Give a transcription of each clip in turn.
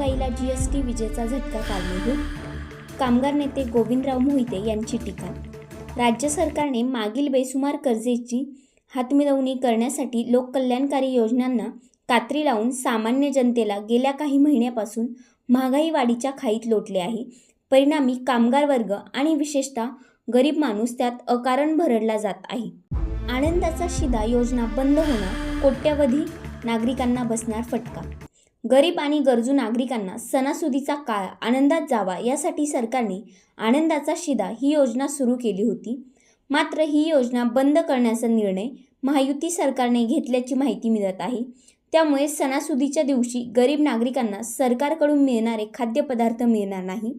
काहीला G S T विजेचा झटका कारणीभूत कामगार नेते गोविंदराव मोहिते यांची टीका. राज्य सरकारने मागील बेसुमार कर्जेची हातमिळवणी करण्यासाठी लोककल्याणकारी योजनांना कात्री लावून सामान्य जनतेला गेल्या काही महिन्यापासून महागाई वाढीच्या खाईत लोटले आहे. परिणामी कामगार वर्ग आणि विशेषतः गरीब माणूस त्यात अकारण भरडला जात आहे. आनंदाचा शिदा योजना बंद होणं कोट्यवधी नागरिकांना बसणार फटका गरीब आणि गरजू नागरिकांना सणासुदीचा काळ आनंदात जावा यासाठी सरकारने आनंदाचा शिदा ही योजना सुरू केली होती. मात्र ही योजना बंद करण्याचा निर्णय महायुती सरकारने घेतल्याची माहिती मिळत आहे. त्यामुळे सणासुदीच्या दिवशी गरीब नागरिकांना सरकारकडून मिळणारे खाद्यपदार्थ मिळणार नाही.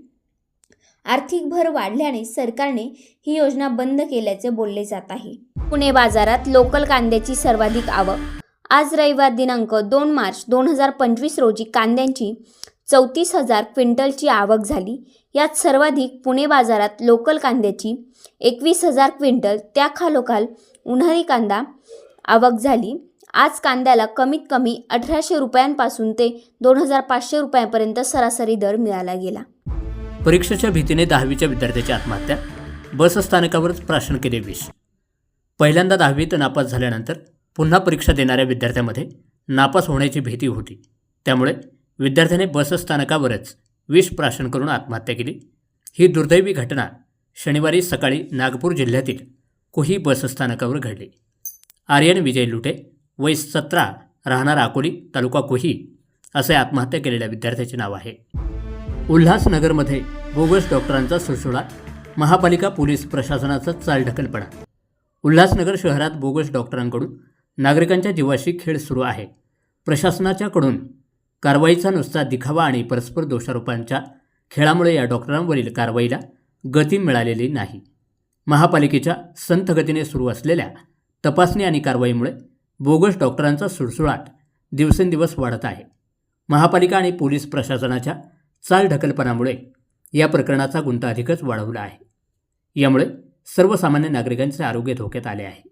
आर्थिक भर वाढल्याने सरकारने ही योजना बंद केल्याचे बोलले जात आहे. पुणे बाजारात लोकल कांद्याची सर्वाधिक आवक आज रविवार दिनांक दोन मार्च दोन हजार पंचवीस रोजी कांद्यांची चौतीस हजार क्विंटलची आवक झाली. यात सर्वाधिक पुणे बाजारात लोकल कांद्याची एकवीस हजार क्विंटल त्या खालोखाल उन्हाळी कांदा आवक झाली. आज कांद्याला कमीत कमी अठराशे रुपयांपासून ते दोन हजार पाचशे रुपयांपर्यंत सरासरी दर मिळाला गेला. परीक्षेच्या भीतीने दहावीच्या विद्यार्थ्याची आत्महत्या बसस्थानकावरच प्राशन केले विष. पहिल्यांदा दहावीत नापास झाल्यानंतर पुन्हा परीक्षा देणाऱ्या विद्यार्थ्यामध्ये नापास होण्याची भीती होती. त्यामुळे विद्यार्थ्याने बसस्थानकावरच विष प्राशन करून आत्महत्या केली. ही दुर्दैवी घटना शनिवारी सकाळी नागपूर जिल्ह्यातील कोही बसस्थानकावर घडली. आर्यन विजय लुटे वय सतरा राहणार अकोली तालुका कोही असे आत्महत्या केलेल्या विद्यार्थ्याचे नाव आहे. उल्हासनगरमध्ये बोगस डॉक्टरांचा सुळसुळा महापालिका पोलीस प्रशासनाचा चालढकलपणा. उल्हासनगर शहरात बोगस डॉक्टरांकडून नागरिकांच्या जीवाशी खेळ सुरू आहे. प्रशासनाच्याकडून कारवाईचा नुसता दिखावा आणि परस्पर दोषारोपांच्या खेळामुळे या डॉक्टरांवरील कारवाईला गती मिळालेली नाही. महापालिकेच्या संथ गतीने सुरू असलेल्या तपासणी आणि कारवाईमुळे बोगस डॉक्टरांचा सुळसुळाट दिवसेंदिवस वाढत आहे. महापालिका आणि पोलीस प्रशासनाच्या चालढकलपणामुळे या प्रकरणाचा गुंता अधिकच वाढवला आहे. यामुळे सर्वसामान्य नागरिकांचे आरोग्य धोक्यात आले आहे.